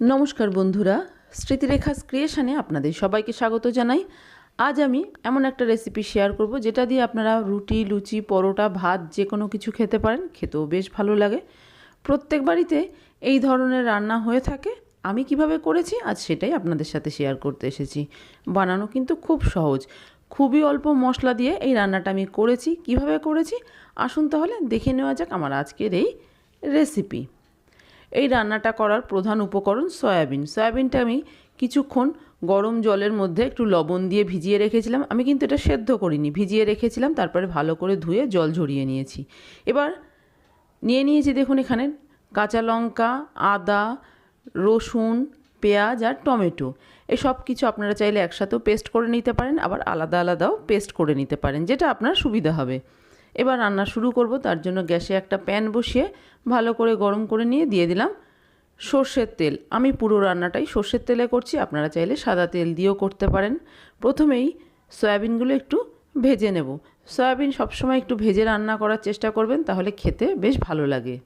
নমস্কার বন্ধুরা, স্মৃতিরেখাস ক্রিয়েশনে আপনাদের সবাইকে স্বাগত জানাই। আজ আমি এমন একটা রেসিপি শেয়ার করব, যেটা দিয়ে আপনারা রুটি, লুচি, পরোটা, ভাত যে কোনো কিছু খেতে পারেন, খেতেও বেশ ভালো লাগে। প্রত্যেক বাড়িতে এই ধরনের রান্না হয়ে থাকে। আমি কীভাবে করেছি, আজ সেটাই আপনাদের সাথে শেয়ার করতে এসেছি। বানানো কিন্তু খুব সহজ। খুবই অল্প মশলা দিয়ে এই রান্নাটা আমি করেছি। কীভাবে করেছি? আসুন তাহলে দেখে নেওয়া যাক আমার আজকের এই রেসিপি। এই রান্নাটা করার প্রধান উপকরণ সয়াবিন। সয়াবিনটা আমি কিছুক্ষণ গরম জলের মধ্যে একটু লবণ দিয়ে ভিজিয়ে রেখেছিলাম। আমি কিন্তু এটা সেদ্ধ করিনি, ভিজিয়ে রেখেছিলাম, তারপরে ভালো করে ধুয়ে জল ঝরিয়ে নিয়েছি। এবার নিয়ে নিয়েছি দেখুন এখানে কাঁচা লঙ্কা, আদা, রসুন, পেঁয়াজ আর টমেটো। এসব কিছু আপনারা চাইলে একসাথেও পেস্ট করে নিতে পারেন, আবার আলাদা আলাদাও পেস্ট করে নিতে পারেন, যেটা আপনার সুবিধা হবে। এবার রান্না শুরু করব, তার জন্য গ্যাসে একটা প্যান বসিয়ে ভালো করে গরম করে নিয়ে দিয়ে দিলাম সর্ষের তেল। আমি পুরো রান্নাটাই সর্ষের তেলে করছি, আপনারা চাইলে সাদা তেল দিয়েও করতে পারেন। প্রথমেই সয়াবিনগুলো একটু ভেজে নেব। সয়াবিন সবসময় একটু ভেজে রান্না করার চেষ্টা করবেন, তাহলে খেতে বেশ ভালো লাগে।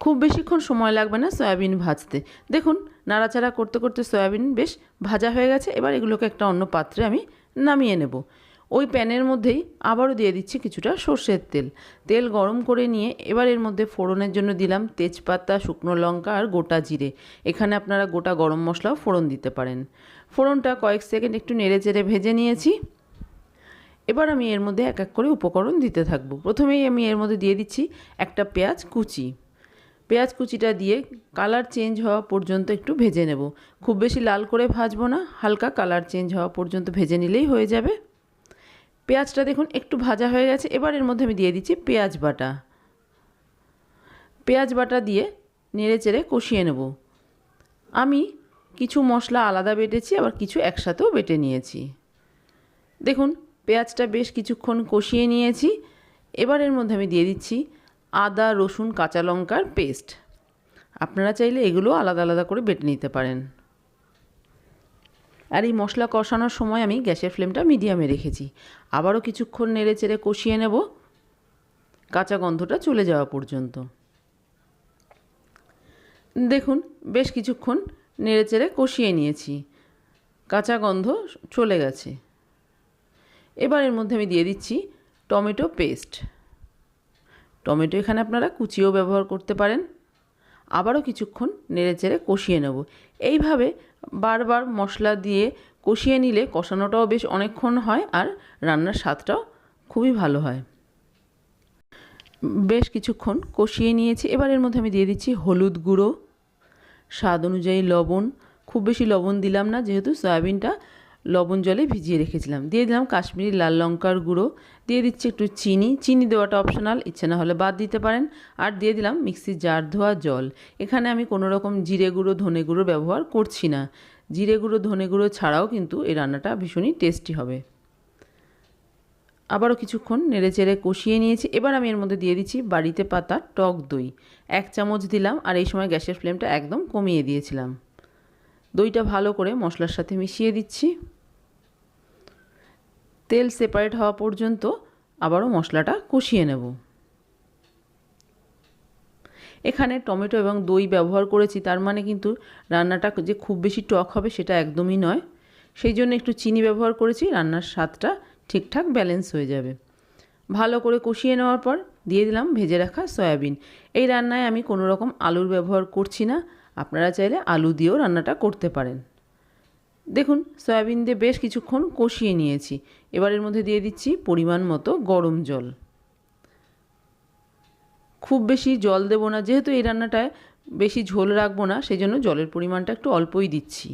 খুব বেশিক্ষণ সময় লাগবে না সয়াবিন ভাজতে। দেখুন, নাড়াচাড়া করতে করতে সয়াবিন বেশ ভাজা হয়ে গেছে, এবার এগুলোকে একটা অন্য পাত্রে আমি নামিয়ে নেব। ওই প্যানের মধ্যেই আবারও দিয়ে দিচ্ছি কিছুটা সর্ষের তেল। তেল গরম করে নিয়ে এবার এর মধ্যে ফোড়নের জন্য দিলাম তেজপাতা, শুকনো লঙ্কা আর গোটা জিরে। এখানে আপনারা গোটা গরম মশলাও ফোড়ন দিতে পারেন। ফোড়নটা কয়েক সেকেন্ড একটু নেড়ে চেড়ে ভেজে নিয়েছি। এবার আমি এর মধ্যে এক এক করে উপকরণ দিতে থাকব। প্রথমেই আমি এর মধ্যে দিয়ে দিচ্ছি একটা পেঁয়াজ কুচি। পেঁয়াজ কুচিটা দিয়ে কালার চেঞ্জ হওয়া পর্যন্ত একটু ভেজে নেব। খুব বেশি লাল করে ভাজবো না, হালকা কালার চেঞ্জ হওয়া পর্যন্ত ভেজে নিলেই হয়ে যাবে। পেঁয়াজটা দেখুন, একটু ভাজা হয়ে গেছে। এবার এর মধ্যে আমি দিয়ে দিচ্ছি পেঁয়াজ বাটা। পেঁয়াজ বাটা দিয়ে নেড়ে চেড়ে কষিয়ে নেব। আমি কিছু মশলা আলাদা বেটেছি, আবার কিছু একসাথেও বেটে নিয়েছি। দেখুন, পেঁয়াজটা বেশ কিছুক্ষণ কষিয়ে নিয়েছি। এবার এর মধ্যে আমি দিয়ে দিচ্ছি আদা, রসুন, কাঁচা লঙ্কার পেস্ট। আপনারা চাইলে এগুলো আলাদা আলাদা করে বেটে নিতে পারেন। আর এই মশলা কষানোর সময় আমি গ্যাসের ফ্লেমটা মিডিয়ামে রেখেছি। আবারও কিছুক্ষণ নেড়ে চেড়ে কষিয়ে নেব। কাঁচা গন্ধটা চলে যাওয়া পর্যন্ত। দেখুন, বেশ কিছুক্ষণ নেড়ে চেড়ে কষিয়ে নিয়েছি। কাঁচা গন্ধ চলে গেছে। এবার এর মধ্যে আমি দিয়ে দিচ্ছি টমেটো পেস্ট। টমেটো এখানে আপনারা কুচিও ব্যবহার করতে পারেন। আবারও কিছুক্ষণ নেড়ে চেড়ে কষিয়ে নেব। এইভাবে বারবার মশলা দিয়ে কষিয়ে নিলে কষানোটাও বেশ অনেকক্ষণ হয় আর রান্নার স্বাদটাও খুবই ভালো হয়। বেশ কিছুক্ষণ কষিয়ে নিয়েছি। এবার এর মধ্যে আমি দিয়ে দিচ্ছি হলুদ গুঁড়ো। স্বাদ অনুযায়ী লবণ। খুব বেশি লবণ দিলাম না, যেহেতু সয়াবিনটা লবণ জলে ভিজিয়ে রেখেছিলাম। দিয়ে দিলাম কাশ্মীরি লাল লঙ্কার গুঁড়ো। দিয়ে দিচ্ছি একটু চিনি। চিনি দেওয়াটা অপশনাল ইচ্ছে না হলে বাদ দিতে পারেন। আর দিয়ে দিলাম মিক্সির জার ধোয়া জল। এখানে আমি কোনো রকম জিরে গুঁড়ো, ধনে গুঁড়ো ব্যবহার করছি না। জিরে গুঁড়ো, ধনে গুঁড়ো ছাড়াও কিন্তু এই রান্নাটা ভীষণই টেস্টি হবে। আবারও কিছুক্ষণ নেড়ে চেড়ে কষিয়ে নিয়েছি। এবার আমি এর মধ্যে দিয়ে দিচ্ছি বাড়িতে পাতা টক দই। এক চামচ দিলাম আর এই সময় গ্যাসের ফ্লেমটা একদম কমিয়ে দিয়েছিলাম। দইটা ভালো করে মশলার সাথে মিশিয়ে দিচ্ছি। তেল সেপারেট হওয়া পর্যন্ত আবারও মশলাটা কষিয়ে নেব। এখানে টমেটো এবং দই ব্যবহার করেছি, তার মানে কিন্তু রান্নাটা যে খুব বেশি টক হবে সেটা একদমই নয়। সেই জন্য একটু চিনি ব্যবহার করেছি, রান্নার স্বাদটা ঠিকঠাক ব্যালেন্স হয়ে যাবে। ভালো করে কষিয়ে নেওয়ার পর দিয়ে দিলাম ভেজে রাখা সয়াবিন। এই রান্নায় আমি কোনো রকম আলুর ব্যবহার করছি না। আপনারা চাইলে আলু দিয়েও রান্নাটা করতে পারেন। দেখুন, সয়াবিন দিয়ে বেশ কিছুক্ষণ কষিয়ে নিয়েছি। এবার এর মধ্যে দিয়ে দিচ্ছি পরিমাণ মতো গরম জল। খুব বেশি জল দেবো না, যেহেতু এই রান্নাটায় বেশি ঝোল রাখব না সেই জন্য জলের পরিমাণটা একটু অল্পই দিচ্ছি।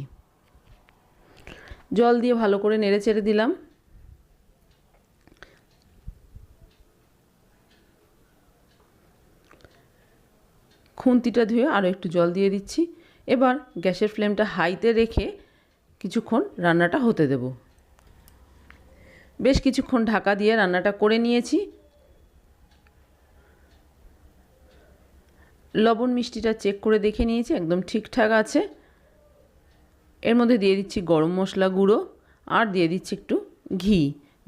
জল দিয়ে ভালো করে নেড়ে চেড়ে দিলাম। খুন্তিটা ধুয়ে আরও একটু জল দিয়ে দিচ্ছি। এবার গ্যাসের ফ্লেমটা হাইতে রেখে কিছুক্ষণ রান্নাটা হতে দেব। বেশ কিছুক্ষণ ঢাকা দিয়ে রান্নাটা করে নিয়েছি। লবণ মিষ্টিটা চেক করে দেখে নিয়েছি, একদম ঠিকঠাক আছে। এর মধ্যে দিয়ে দিচ্ছি গরম মশলা গুঁড়ো আর দিয়ে দিচ্ছি একটু ঘি।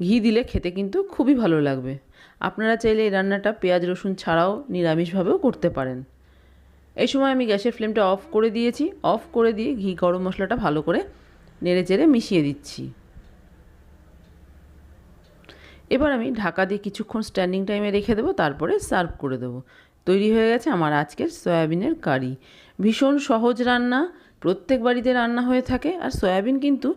ঘি দিলে খেতে কিন্তু খুবই ভালো লাগবে। আপনারা চাইলে এই রান্নাটা পেঁয়াজ, রসুন ছাড়াও নিরামিষভাবেও করতে পারেন। এই সময় আমি গ্যাসের ফ্লেমটা অফ করে দিয়েছি। অফ করে দিয়ে ঘি গরম মশলাটা ভালো করে নেড়ে চেড়ে মিশিয়ে দিচ্ছি। এবার আমি ঢাকা দিয়ে কিছুক্ষণ স্ট্যান্ডিং টাইমে রেখে দেবো, তারপরে সার্ভ করে দেবো। তৈরি হয়ে গেছে আমার আজকের সয়াবিনের কারি। ভীষণ সহজ রান্না, প্রত্যেক বাড়িতে রান্না হয়ে থাকে আর সয়াবিন কিন্তু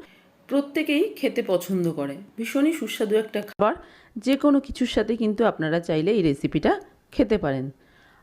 প্রত্যেকেই খেতে পছন্দ করে। ভীষণই সুস্বাদু একটা খাবার। যে কোনো কিছুর সাথে কিন্তু আপনারা চাইলে এই রেসিপিটা খেতে পারেন।